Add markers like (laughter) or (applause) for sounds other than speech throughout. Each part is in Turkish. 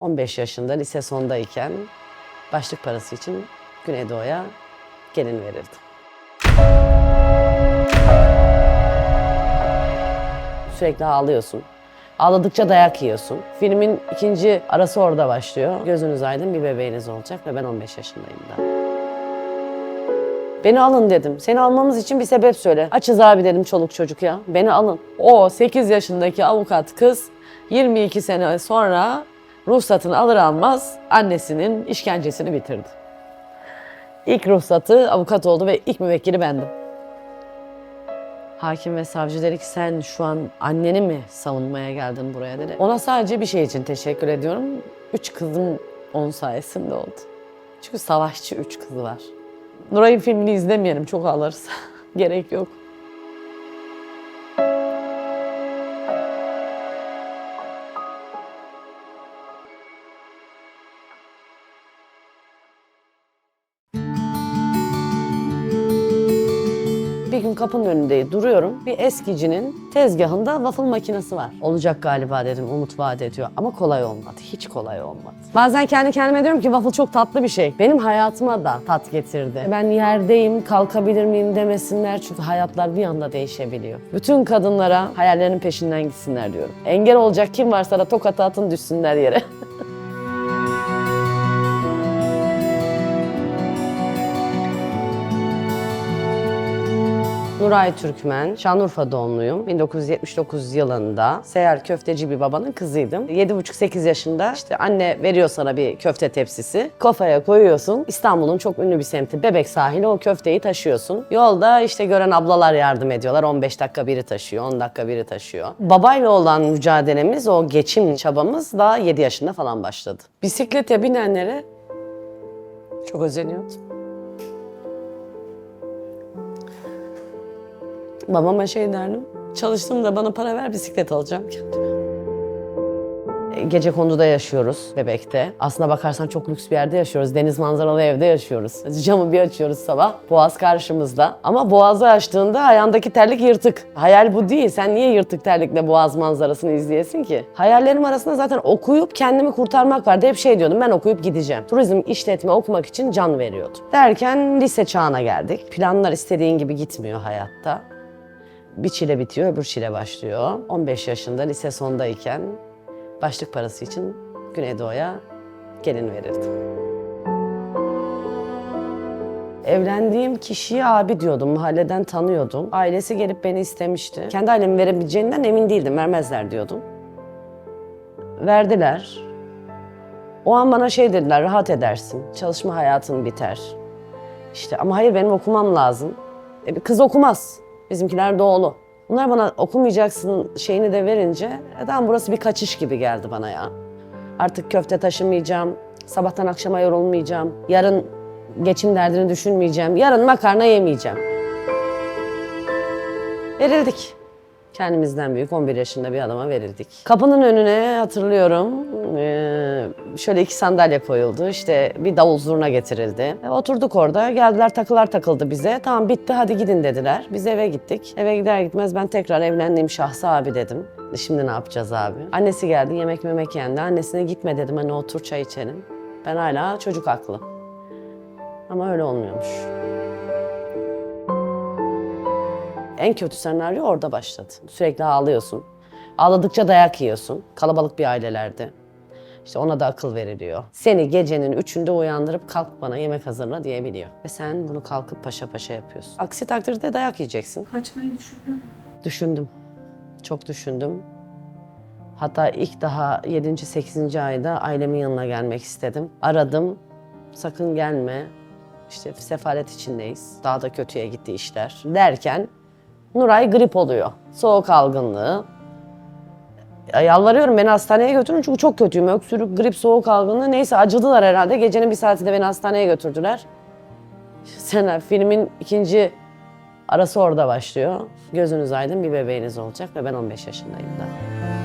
15 yaşında lise sondayken başlık parası için Güneydoğu'ya gelin verirdim. Sürekli ağlıyorsun. Ağladıkça dayak yiyorsun. Filmin ikinci arası orada başlıyor. Gözünüz aydın bir bebeğiniz olacak ve ben 15 yaşındayım da. Beni alın dedim. Seni almamız için bir sebep söyle. Açız abi dedim çoluk çocuk ya. Beni alın. O 8 yaşındaki avukat kız 22 sene sonra ruhsatını alır almaz annesinin işkencesini bitirdi. İlk ruhsatı avukat oldu ve ilk müvekkili bendim. Hakim ve savcı dedi ki sen şu an anneni mi savunmaya geldin buraya dedi. Ona sadece bir şey için teşekkür ediyorum. Üç kızım onun sayesinde oldu. Çünkü savaşçı üç kızı var. Nuray'ın filmini izlemeyelim çok ağlarız. (laughs) Gerek yok. Kapının önünde duruyorum. Bir eskicinin tezgahında waffle makinesi var. Olacak galiba dedim, umut vaat ediyor. Ama kolay olmadı, hiç kolay olmadı. Bazen kendi kendime diyorum ki waffle çok tatlı bir şey. Benim hayatıma da tat getirdi. Ben yerdeyim, kalkabilir miyim demesinler çünkü hayatlar bir anda değişebiliyor. Bütün kadınlara hayallerinin peşinden gitsinler diyorum. Engel olacak kim varsa da tokat atın düşsünler yere. (laughs) Nuray Türkmen, Şanlıurfa doğumluyum. 1979 yılında seyyar köfteci bir babanın kızıydım. 7,5-8 yaşında işte anne veriyor sana bir köfte tepsisi. Kafaya koyuyorsun. İstanbul'un çok ünlü bir semti Bebek sahili o köfteyi taşıyorsun. Yolda işte gören ablalar yardım ediyorlar. 15 dakika biri taşıyor, 10 dakika biri taşıyor. Babayla olan mücadelemiz, o geçim çabamız daha 7 yaşında falan başladı. Bisiklete binenlere çok özeniyordum. Babama şey derdim. Çalıştığımda bana para ver bisiklet alacağım kendime. Gece konduda yaşıyoruz Bebek'te. Aslına bakarsan çok lüks bir yerde yaşıyoruz. Deniz manzaralı evde yaşıyoruz. Camı bir açıyoruz sabah. Boğaz karşımızda. Ama boğazı açtığında ayağındaki terlik yırtık. Hayal bu değil. Sen niye yırtık terlikle boğaz manzarasını izleyesin ki? Hayallerim arasında zaten okuyup kendimi kurtarmak vardı. Hep şey diyordum ben okuyup gideceğim. Turizm işletme okumak için can veriyordum. Derken lise çağına geldik. Planlar istediğin gibi gitmiyor hayatta. Bir çile bitiyor, öbür çile başlıyor. 15 yaşında lise sondayken başlık parası için Güneydoğu'ya gelin verirdim. Evlendiğim kişiye abi diyordum, mahalleden tanıyordum. Ailesi gelip beni istemişti. Kendi ailemi verebileceğinden emin değildim, vermezler diyordum. Verdiler. O an bana şey dediler, rahat edersin, çalışma hayatın biter. İşte ama hayır benim okumam lazım. E, kız okumaz. Bizimkiler doğulu. Bunlar bana okumayacaksın şeyini de verince e, tamam burası bir kaçış gibi geldi bana ya. Artık köfte taşımayacağım, sabahtan akşama yorulmayacağım, yarın geçim derdini düşünmeyeceğim, yarın makarna yemeyeceğim. Verildik. Kendimizden büyük 11 yaşında bir adama verildik. Kapının önüne hatırlıyorum eee, şöyle iki sandalye koyuldu. İşte bir davul zurna getirildi. E, oturduk orada. Geldiler takılar takıldı bize. Tamam bitti hadi gidin dediler. Biz eve gittik. Eve gider gitmez ben tekrar evlendiğim şahsı abi dedim. Şimdi ne yapacağız abi? Annesi geldi yemek memek yendi. Annesine gitme dedim hani otur çay içelim. Ben hala çocuk aklı. Ama öyle olmuyormuş. En kötü senaryo orada başladı. Sürekli ağlıyorsun. Ağladıkça dayak yiyorsun. Kalabalık bir ailelerde. İşte ona da akıl veriliyor. Seni gecenin üçünde uyandırıp kalk bana yemek hazırla diyebiliyor. Ve sen bunu kalkıp paşa paşa yapıyorsun. Aksi takdirde dayak yiyeceksin. Kaçmayı düşündün. Düşündüm. Çok düşündüm. Hatta ilk daha 7. 8. ayda ailemin yanına gelmek istedim. Aradım. Sakın gelme. İşte sefalet içindeyiz. Daha da kötüye gitti işler. Derken Nuray grip oluyor. Soğuk algınlığı. Ya Yalvarıyorum beni hastaneye götürün çünkü çok kötüyüm. Öksürük, grip, soğuk algınlığı neyse acıdılar herhalde. Gecenin bir saatinde beni hastaneye götürdüler. Sen filmin ikinci arası orada başlıyor. Gözünüz aydın bir bebeğiniz olacak ve ben 15 yaşındayım da.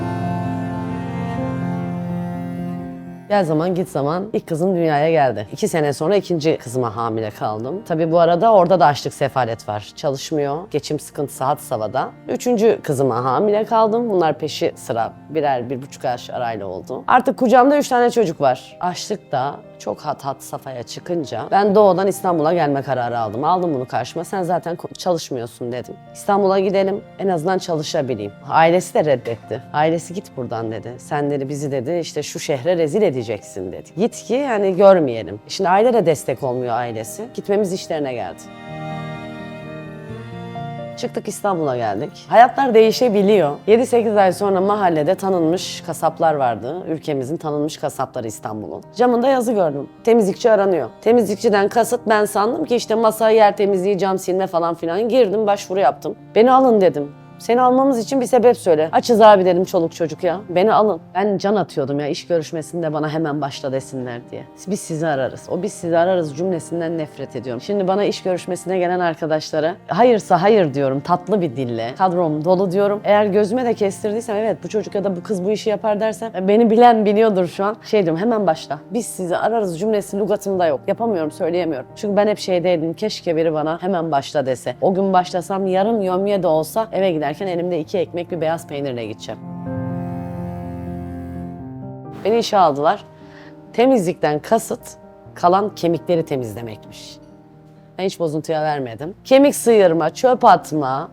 Gel zaman git zaman ilk kızım dünyaya geldi. İki sene sonra ikinci kızıma hamile kaldım. Tabii bu arada orada da açlık sefalet var. Çalışmıyor. Geçim sıkıntısı had savada. Üçüncü kızıma hamile kaldım. Bunlar peşi sıra birer bir buçuk yaş arayla oldu. Artık kucağımda üç tane çocuk var. Açlık da çok hat hat safhaya çıkınca ben doğudan İstanbul'a gelme kararı aldım. Aldım bunu karşıma. Sen zaten çalışmıyorsun dedim. İstanbul'a gidelim en azından çalışabileyim. Ailesi de reddetti. Ailesi git buradan dedi. Sen dedi bizi dedi işte şu şehre rezil edeceksin dedi. Git ki yani görmeyelim. Şimdi aile de destek olmuyor ailesi. Gitmemiz işlerine geldi. Çıktık İstanbul'a geldik. Hayatlar değişebiliyor. 7-8 ay sonra mahallede tanınmış kasaplar vardı. Ülkemizin tanınmış kasapları İstanbul'un. Camında yazı gördüm. Temizlikçi aranıyor. Temizlikçiden kasıt ben sandım ki işte masa, yer temizliği, cam silme falan filan. Girdim başvuru yaptım. Beni alın dedim. Seni almamız için bir sebep söyle. Açız abi dedim çoluk çocuk ya. Beni alın. Ben can atıyordum ya iş görüşmesinde bana hemen başla desinler diye. Biz sizi ararız. O biz sizi ararız cümlesinden nefret ediyorum. Şimdi bana iş görüşmesine gelen arkadaşlara hayırsa hayır diyorum tatlı bir dille. Kadrom dolu diyorum. Eğer gözüme de kestirdiysem evet bu çocuk ya da bu kız bu işi yapar dersem e, beni bilen biliyordur şu an. Şey diyorum hemen başla. Biz sizi ararız cümlesi lügatımda yok. Yapamıyorum söyleyemiyorum. Çünkü ben hep şeydeydim keşke biri bana hemen başla dese. O gün başlasam yarım yömye de olsa eve giderken elimde iki ekmek bir beyaz peynirle gideceğim. Beni işe aldılar. Temizlikten kasıt kalan kemikleri temizlemekmiş. Ben hiç bozuntuya vermedim. Kemik sıyırma, çöp atma,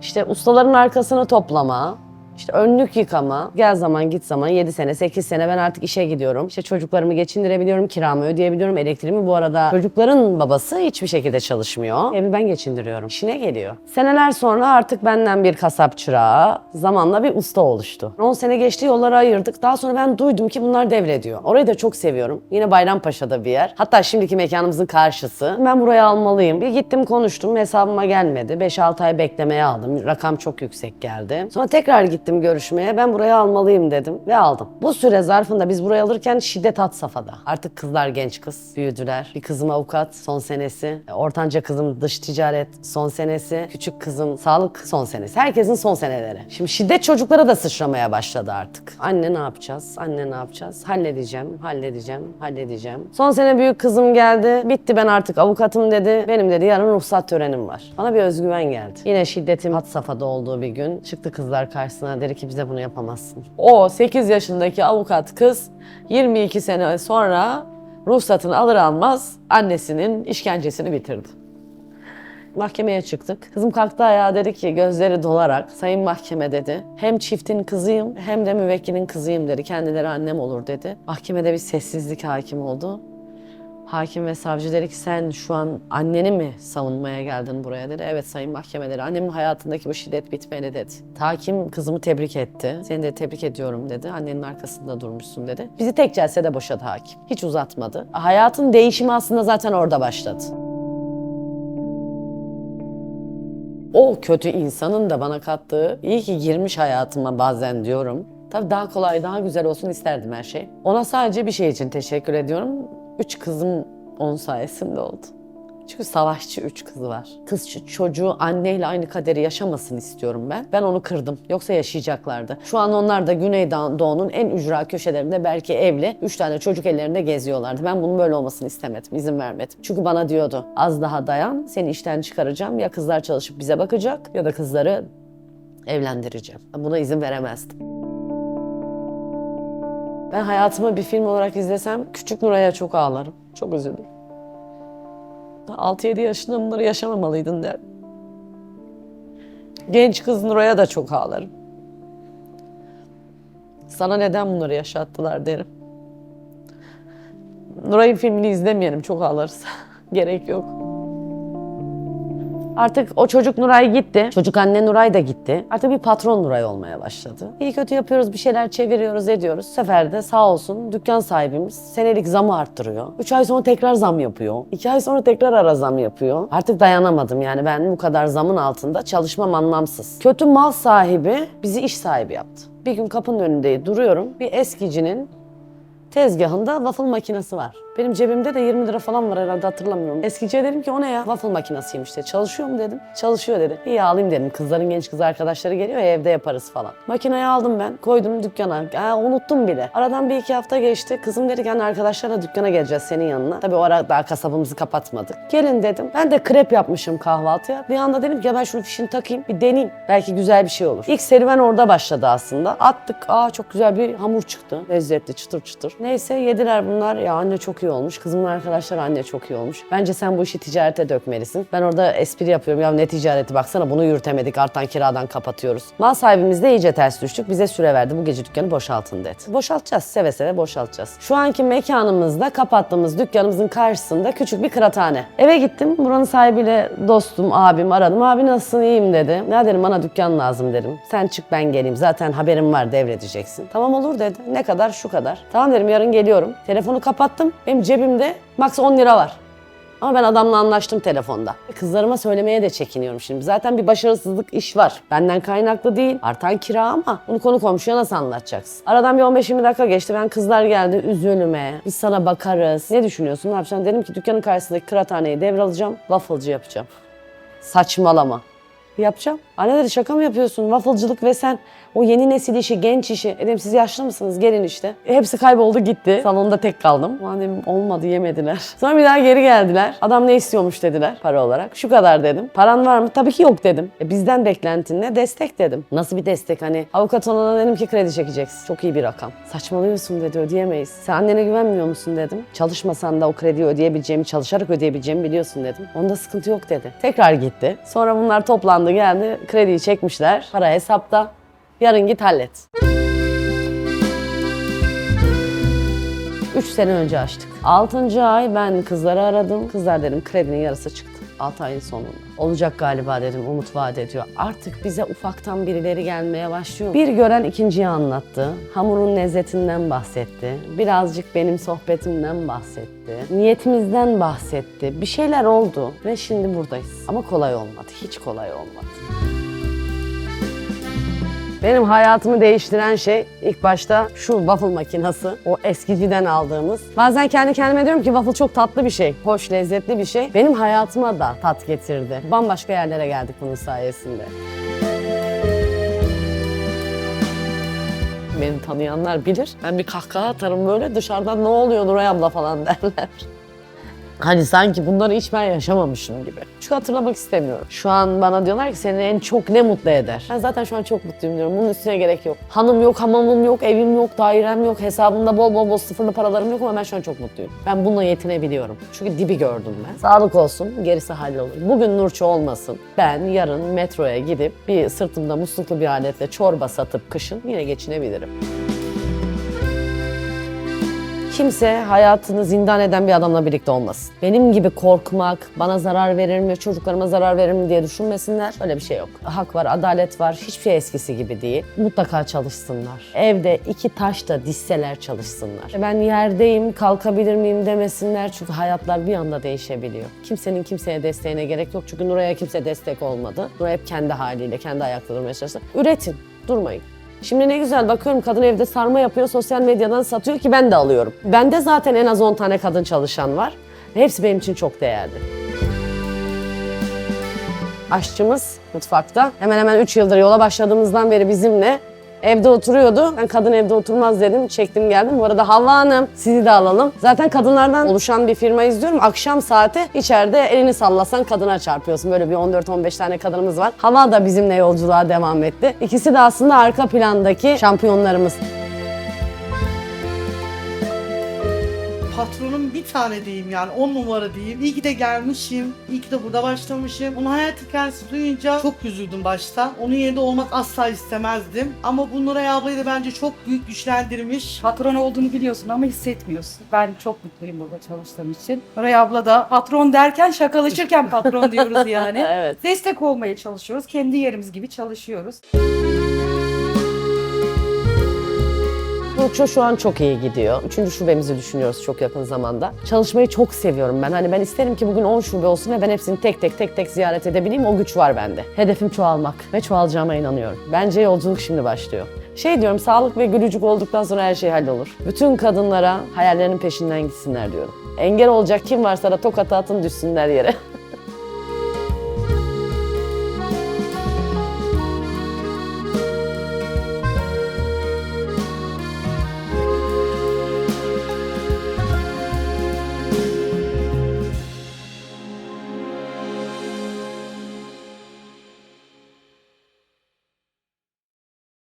işte ustaların arkasını toplama, işte önlük yıkama, gel zaman git zaman 7 sene 8 sene ben artık işe gidiyorum. İşte çocuklarımı geçindirebiliyorum, kiramı ödeyebiliyorum, elektriğimi bu arada çocukların babası hiçbir şekilde çalışmıyor. Evi ben geçindiriyorum. İşine geliyor. Seneler sonra artık benden bir kasap çırağı, zamanla bir usta oluştu. 10 sene geçti yolları ayırdık. Daha sonra ben duydum ki bunlar devrediyor. Orayı da çok seviyorum. Yine Bayrampaşa'da bir yer. Hatta şimdiki mekanımızın karşısı. Ben buraya almalıyım. Bir gittim konuştum. Hesabıma gelmedi. 5-6 ay beklemeye aldım. Rakam çok yüksek geldi. Sonra tekrar gittim görüşmeye. Ben buraya almalıyım dedim ve aldım. Bu süre zarfında biz burayı alırken şiddet had safhada. Artık kızlar genç kız. Büyüdüler. Bir kızım avukat son senesi. Ortanca kızım dış ticaret son senesi. Küçük kızım sağlık son senesi. Herkesin son seneleri. Şimdi şiddet çocuklara da sıçramaya başladı artık. Anne ne yapacağız? Anne ne yapacağız? Halledeceğim, halledeceğim, halledeceğim. Son sene büyük kızım geldi. Bitti ben artık avukatım dedi. Benim dedi yarın ruhsat törenim var. Bana bir özgüven geldi. Yine şiddetin had safhada olduğu bir gün çıktı kızlar karşısına dedi ki bize bunu yapamazsın. O 8 yaşındaki avukat kız 22 sene sonra ruhsatını alır almaz annesinin işkencesini bitirdi. Mahkemeye çıktık. Kızım kalktı ayağa dedi ki gözleri dolarak sayın mahkeme dedi. Hem çiftin kızıyım hem de müvekkilin kızıyım dedi. Kendileri annem olur dedi. Mahkemede bir sessizlik hakim oldu. Hakim ve savcı dedi ki sen şu an anneni mi savunmaya geldin buraya dedi. Evet sayın mahkeme dedi. Annemin hayatındaki bu şiddet bitmeli dedi. Hakim kızımı tebrik etti. Seni de tebrik ediyorum dedi. Annenin arkasında durmuşsun dedi. Bizi tek celsede boşadı hakim. Hiç uzatmadı. Hayatın değişimi aslında zaten orada başladı. o kötü insanın da bana kattığı iyi ki girmiş hayatıma bazen diyorum. Tabii daha kolay, daha güzel olsun isterdim her şey. Ona sadece bir şey için teşekkür ediyorum. Üç kızım onun sayesinde oldu. Çünkü savaşçı üç kızı var. Kız çocuğu anneyle aynı kaderi yaşamasın istiyorum ben. Ben onu kırdım. Yoksa yaşayacaklardı. Şu an onlar da Güneydoğu'nun en ücra köşelerinde belki evli. Üç tane çocuk ellerinde geziyorlardı. Ben bunun böyle olmasını istemedim. izin vermedim. Çünkü bana diyordu az daha dayan seni işten çıkaracağım. Ya kızlar çalışıp bize bakacak ya da kızları evlendireceğim. Buna izin veremezdim. Ben hayatımı bir film olarak izlesem küçük Nuray'a çok ağlarım. Çok üzülürüm. 6-7 yaşında bunları yaşamamalıydın der. Genç kız Nuray'a da çok ağlarım. Sana neden bunları yaşattılar derim. Nuray'ın filmini izlemeyelim çok ağlarız. (laughs) Gerek yok. Artık o çocuk Nuray gitti. Çocuk anne Nuray da gitti. Artık bir patron Nuray olmaya başladı. İyi kötü yapıyoruz, bir şeyler çeviriyoruz, ediyoruz. Bu sefer de sağ olsun dükkan sahibimiz senelik zamı arttırıyor. 3 ay sonra tekrar zam yapıyor. 2 ay sonra tekrar ara zam yapıyor. Artık dayanamadım yani ben bu kadar zamın altında çalışmam anlamsız. Kötü mal sahibi bizi iş sahibi yaptı. Bir gün kapının önünde duruyorum. Bir eskicinin tezgahında waffle makinesi var. Benim cebimde de 20 lira falan var herhalde hatırlamıyorum. Eskiciye dedim ki o ne ya? Waffle makinesiymiş dedi. Çalışıyor mu dedim. Çalışıyor dedi. İyi alayım dedim. Kızların genç kız arkadaşları geliyor ya evde yaparız falan. Makineyi aldım ben. Koydum dükkana. Aa, unuttum bile. Aradan bir iki hafta geçti. Kızım dedi ki hani arkadaşlarla dükkana geleceğiz senin yanına. Tabii o ara daha kasabımızı kapatmadık. Gelin dedim. Ben de krep yapmışım kahvaltıya. Bir anda dedim ki ya ben şunu fişini takayım bir deneyeyim. Belki güzel bir şey olur. İlk serüven orada başladı aslında. Attık. Aa çok güzel bir hamur çıktı. Lezzetli çıtır çıtır. Neyse yediler bunlar. Ya anne çok iyi olmuş. Kızımın arkadaşlar anne çok iyi olmuş. Bence sen bu işi ticarete dökmelisin. Ben orada espri yapıyorum. Ya ne ticareti baksana bunu yürütemedik. Artan kiradan kapatıyoruz. Mal sahibimiz de iyice ters düştük. Bize süre verdi. Bu gece dükkanı boşaltın dedi. Boşaltacağız. Seve seve boşaltacağız. Şu anki mekanımızda kapattığımız dükkanımızın karşısında küçük bir kıraathane. Eve gittim. Buranın sahibiyle dostum, abim aradım. Abi nasılsın? İyiyim dedi. Ne dedim bana dükkan lazım dedim. Sen çık ben geleyim. Zaten haberim var devredeceksin. Tamam olur dedi. Ne kadar? Şu kadar. Tamam dedim yarın geliyorum. Telefonu kapattım. Benim cebimde max 10 lira var. Ama ben adamla anlaştım telefonda. Kızlarıma söylemeye de çekiniyorum şimdi. Zaten bir başarısızlık iş var. Benden kaynaklı değil. Artan kira ama bunu konu komşuya nasıl anlatacaksın? Aradan bir 15-20 dakika geçti. Ben kızlar geldi üzülüme. Biz sana bakarız. Ne düşünüyorsun? Ne yapacaksın? Dedim ki dükkanın karşısındaki kıraathaneyi devralacağım. Wafflecı yapacağım. Saçmalama. Yapacağım. Anne dedi şaka mı yapıyorsun? Wafflecılık ve sen o yeni nesil işi, genç işi. Dedim siz yaşlı mısınız? Gelin işte. Hepsi kayboldu gitti. Salonda tek kaldım. Dedim olmadı yemediler. (laughs) Sonra bir daha geri geldiler. Adam ne istiyormuş dediler para olarak. Şu kadar dedim. Paran var mı? Tabii ki yok dedim. E, bizden beklentin ne? Destek dedim. Nasıl bir destek? Hani avukat olana dedim ki kredi çekeceksin. Çok iyi bir rakam. Saçmalıyorsun dedi ödeyemeyiz. Sen annene güvenmiyor musun dedim. Çalışmasan da o krediyi ödeyebileceğimi, çalışarak ödeyebileceğimi biliyorsun dedim. Onda sıkıntı yok dedi. Tekrar gitti. Sonra bunlar toplandı geldi. Krediyi çekmişler. Para hesapta. Yarın git hallet. 3 sene önce açtık. 6. ay ben kızları aradım. Kızlar dedim kredinin yarısı çıktı. 6 ayın sonunda. Olacak galiba dedim umut vaat ediyor. Artık bize ufaktan birileri gelmeye başlıyor. Bir gören ikinciye anlattı. Hamurun lezzetinden bahsetti. Birazcık benim sohbetimden bahsetti. Niyetimizden bahsetti. Bir şeyler oldu ve şimdi buradayız. Ama kolay olmadı. Hiç kolay olmadı. Benim hayatımı değiştiren şey ilk başta şu waffle makinesi. O eskiciden aldığımız. Bazen kendi kendime diyorum ki waffle çok tatlı bir şey. Hoş, lezzetli bir şey. Benim hayatıma da tat getirdi. Bambaşka yerlere geldik bunun sayesinde. Beni tanıyanlar bilir. Ben bir kahkaha atarım böyle dışarıdan ne oluyor Nuray abla falan (laughs) derler. Hani sanki bunları hiç ben yaşamamışım gibi. Çünkü hatırlamak istemiyorum. Şu an bana diyorlar ki seni en çok ne mutlu eder? Ben zaten şu an çok mutluyum diyorum. Bunun üstüne gerek yok. Hanım yok, hamamım yok, evim yok, dairem yok, hesabımda bol bol bol sıfırlı paralarım yok ama ben şu an çok mutluyum. Ben bununla yetinebiliyorum. Çünkü dibi gördüm ben. Sağlık olsun, gerisi hallolur. Bugün Nurçu olmasın. Ben yarın metroya gidip bir sırtımda musluklu bir aletle çorba satıp kışın yine geçinebilirim. Kimse hayatını zindan eden bir adamla birlikte olmasın. Benim gibi korkmak, bana zarar verir mi, çocuklarıma zarar verir mi diye düşünmesinler. Öyle bir şey yok. Hak var, adalet var. Hiçbir şey eskisi gibi değil. Mutlaka çalışsınlar. Evde iki taş da dişseler çalışsınlar. Ben yerdeyim, kalkabilir miyim demesinler. Çünkü hayatlar bir anda değişebiliyor. Kimsenin kimseye desteğine gerek yok. Çünkü Nuray'a kimse destek olmadı. Nuray hep kendi haliyle, kendi ayakta durmaya çalıştı. Üretin, durmayın. Şimdi ne güzel bakıyorum kadın evde sarma yapıyor, sosyal medyadan satıyor ki ben de alıyorum. Bende zaten en az 10 tane kadın çalışan var. Hepsi benim için çok değerli. Aşçımız mutfakta. Hemen hemen 3 yıldır yola başladığımızdan beri bizimle evde oturuyordu. Ben kadın evde oturmaz dedim. Çektim geldim. Bu arada Havva Hanım sizi de alalım. Zaten kadınlardan oluşan bir firma izliyorum. Akşam saati içeride elini sallasan kadına çarpıyorsun. Böyle bir 14-15 tane kadınımız var. Hava da bizimle yolculuğa devam etti. İkisi de aslında arka plandaki şampiyonlarımız. Patronum bir tane diyeyim yani on numara diyeyim. İyi ki de gelmişim. İyi ki de burada başlamışım. Onun hayat hikayesi duyunca çok üzüldüm başta. Onun yerinde olmak asla istemezdim. Ama bu Nuray ablayı da bence çok büyük güçlendirmiş. Patron olduğunu biliyorsun ama hissetmiyorsun. Ben çok mutluyum burada çalıştığım için. Nuray abla da patron derken şakalaşırken patron diyoruz yani. (laughs) Evet. Destek olmaya çalışıyoruz. Kendi yerimiz gibi çalışıyoruz. Burço şu an çok iyi gidiyor. Üçüncü şubemizi düşünüyoruz çok yakın zamanda. Çalışmayı çok seviyorum ben. Hani ben isterim ki bugün 10 şube olsun ve ben hepsini tek tek tek tek ziyaret edebileyim. O güç var bende. Hedefim çoğalmak ve çoğalacağıma inanıyorum. Bence yolculuk şimdi başlıyor. Şey diyorum, sağlık ve gülücük olduktan sonra her şey hallolur. Bütün kadınlara hayallerinin peşinden gitsinler diyorum. Engel olacak kim varsa da tokat atın düşsünler yere. (laughs)